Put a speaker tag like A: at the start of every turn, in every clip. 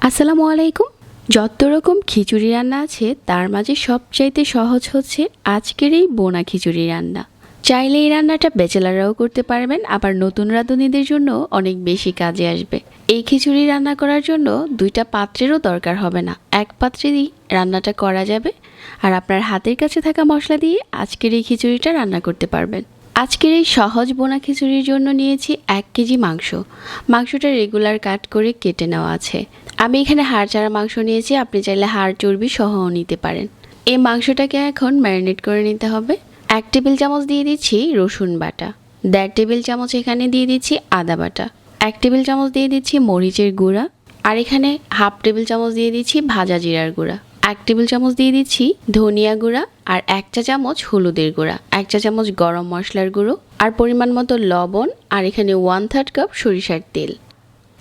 A: আসসালামু আলাইকুম। যত রকম খিচুড়ি রান্না আছে, তার মাঝে সবচাইতে সহজ হচ্ছে আজকের এই বোনা খিচুড়ি রান্না। চাইলে এই রান্নাটা বেচেলাররাও করতে পারবেন, আবার নতুন রাঁধুনিদের জন্য অনেক বেশি কাজে আসবে। এই খিচুড়ি রান্না করার জন্য দুইটা পাত্রেরও দরকার হবে না। এক পাত্রেই রান্নাটা করা যাবে। আর আপনার হাতের কাছে থাকা মশলা দিয়ে আজকের এই খিচুড়িটা রান্না করতে পারবেন। আজকের এই সহজ বোনা খিচুড়ির জন্য নিয়েছি এক কেজি মাংস। মাংসটা রেগুলার কাট করে কেটে নেওয়া আছে। আমি এখানে হাড় চারা মাংস নিয়েছি, আপনি চাইলে হাড়, চর্বি সহও নিতে পারেন। এই মাংসটাকে এখন ম্যারিনেট করে নিতে হবে। এক টেবিল চামচ দিয়ে দিচ্ছি রসুন বাটা। দেড় টেবিল চামচ এখানে দিয়ে দিচ্ছি আদা বাটা। এক টেবিল চামচ দিয়ে দিচ্ছি মরিচের গুঁড়া। আর এখানে হাফ টেবিল চামচ দিয়ে দিচ্ছি ভাজা জিরার গুঁড়া। এক টেবিল চামচ দিয়ে দিচ্ছি ধনিয়া গুঁড়া আর এক চা চামচ হলুদের গুঁড়া। এক চা চামচ গরম মশলার গুঁড়ো। আর পরিমাণ মতো লবণ আর এখানে ওয়ান থার্ড কাপ সরিষার তেল।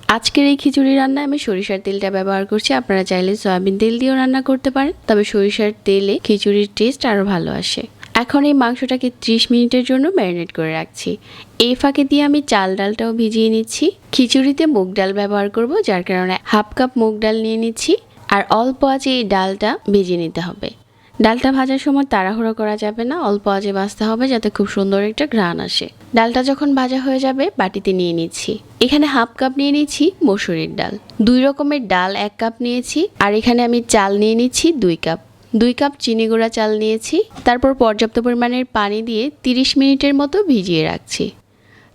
A: আজকের এই খিচুড়ি রান্নায় আমি সরিষার তেলটা ব্যবহার করছি। আপনারা চাইলে সয়াবিন তেল দিয়েও রান্না করতে পারেন, তবে সরিষার তেলে খিচুড়ির টেস্ট আরও ভালো আসে। এখন এই মাংসটাকে ত্রিশ মিনিটের জন্য ম্যারিনেট করে রাখছি। এই ফাঁকে দিয়ে আমি চাল ডালটাও ভিজিয়ে নিচ্ছি। খিচুড়িতে মুগ ডাল ব্যবহার করব, যার কারণে হাফ কাপ মুগ ডাল নিয়ে নিচ্ছি। আর অল্প আছে এই ডালটা ভেজে নিতে হবে। ডালটা ভাজার সময় তাড়াহুড়ো করা যাবে না, অল্প আজে ভাজতে হবে যাতে খুব সুন্দর একটা ঘ্রাণ আসে। ডালটা যখন ভাজা হয়ে যাবে, বাটিতে নিয়ে নিচ্ছি। এখানে হাফ কাপ নিয়ে নিচ্ছি মসুরির ডাল। দুই রকমের ডাল এক কাপ নিয়েছি, আর এখানে আমি চাল নিয়ে নিচ্ছি দুই কাপ। দুই কাপ চিনি গুঁড়া চাল নিয়েছি, তারপর পর্যাপ্ত পরিমাণের পানি দিয়ে তিরিশ মিনিটের মতো ভিজিয়ে রাখছি।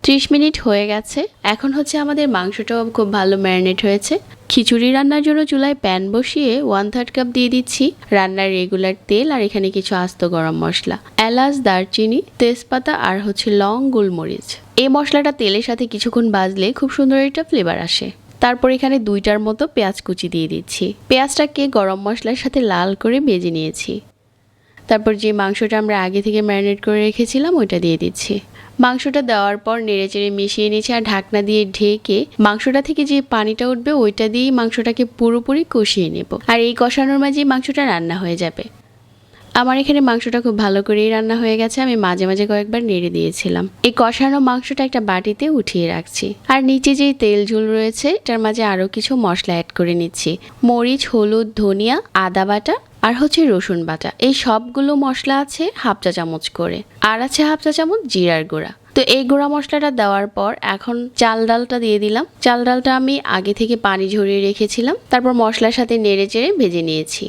A: ত্রিশ মিনিট হয়ে গেছে। এখন হচ্ছে আমাদের মাংসটাও খুব ভালো ম্যারিনেট হয়েছে। খিচুড়ি রান্নার জন্য চুলায় প্যান বসিয়ে ওয়ান থার্ড কাপ দিয়ে দিচ্ছি রান্নার রেগুলার তেল আর এখানে কিছু আস্ত গরম মশলা। এলাচ, দারচিনি, তেজপাতা আর হচ্ছে লং গোলমরিচ। এই মশলাটা তেলের সাথে কিছুক্ষণ বাজলে খুব সুন্দর একটা ফ্লেভার আসে। তারপর এখানে দুইটার মতো পেঁয়াজ কুচি দিয়ে দিচ্ছি। পেঁয়াজটাকে গরম মশলার সাথে লাল করে ভেজে নিয়েছি। তারপর যে মাংসটা আমরা আগে থেকে ম্যারিনেট করে রেখেছিলাম, ওইটা দিয়ে দিচ্ছি। মাংসটা দেওয়ার পর নেড়েচেড়ে মিশিয়ে নিচ্ছি আর ঢাকনা দিয়ে ঢেকে মাংসটা থেকে যে পানিটা উঠবে, ওইটা দিয়েই মাংসটাকে পুরোপুরি কষিয়ে নেব। আর এই কষানোর মাঝেই মাংসটা রান্না হয়ে যাবে। আমার এখানে মাংসটা খুব ভালো করেই রান্না হয়ে গেছে, আমি মাঝে মাঝে কয়েকবার নেড়ে দিয়েছিলাম। এই কষানো মাংসটা একটা বাটিতে উঠিয়ে রাখছি। আর নিচে যেই তেল ঝুল রয়েছে, এটার মাঝে আরও কিছু মশলা অ্যাড করে নিচ্ছি। মরিচ, হলুদ, ধনিয়া, আদা বাটা আর হচ্ছে রসুন বাটা। এই সবগুলো মশলা আছে হাফ চা চামচ করে। আর আছে হাফ চা চামচ জিরার গুঁড়া। তো এই গুঁড়া মশলাটা দেওয়ার পর এখন চাল ডালটা দিয়ে দিলাম। চাল ডালটা আমি আগে থেকে পানি ঝরিয়ে রেখেছিলাম। তারপর মশলার সাথে নেড়ে চেড়ে ভেজে নিয়েছি।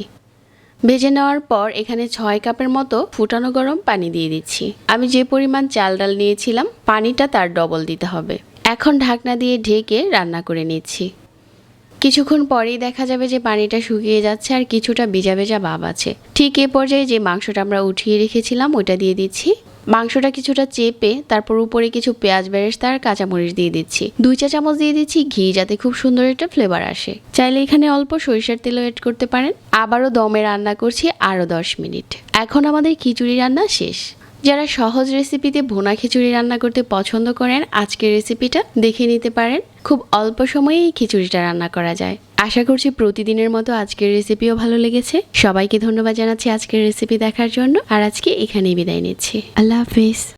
A: ভেজে নেওয়ার পর এখানে ছয় কাপের মতো ফুটানো গরম পানি দিয়ে দিচ্ছি। আমি যে পরিমাণ চাল ডাল নিয়েছিলাম, পানিটা তার ডবল দিতে হবে। এখন ঢাকনা দিয়ে ঢেকে রান্না করে নিচ্ছি। কিছুক্ষণ পরেই দেখা যাবে যে পানিটা শুকিয়ে যাচ্ছে আর কিছুটা ভেজা ভেজা ভাব আছে। ঠিক এ পর্যায়ে যে মাংসটা আমরা উঠিয়ে রেখেছিলাম, ওইটা দিয়ে দিচ্ছি। মাংসটা কিছুটা চেপে, তারপর উপরে কিছু পেঁয়াজ বেরেস্তা আর কাঁচামরিচ দিয়ে দিচ্ছি। দুই চা চামচ দিয়ে দিচ্ছি ঘি, যাতে খুব সুন্দর একটা ফ্লেভার আসে। চাইলে এখানে অল্প সরিষার তেলও এড করতে পারেন। আবারও দমে রান্না করছি আরও দশ মিনিট। এখন আমাদের খিচুড়ি রান্না শেষ। যারা সহজ রেসিপিতে ভুনা খিচুড়ি রান্না করতে পছন্দ করেন, আজকের রেসিপিটা দেখে নিতে পারেন। খুব অল্প সময়ে এই খিচুড়িটা রান্না করা যায়। আশা করছি প্রতিদিনের মতো আজকের রেসিপিও ভালো লেগেছে। সবাইকে ধন্যবাদ জানাচ্ছি আজকের রেসিপি দেখার জন্য। আর আজকে এখানেই বিদায় নিচ্ছি। আল্লাহ হাফিজ।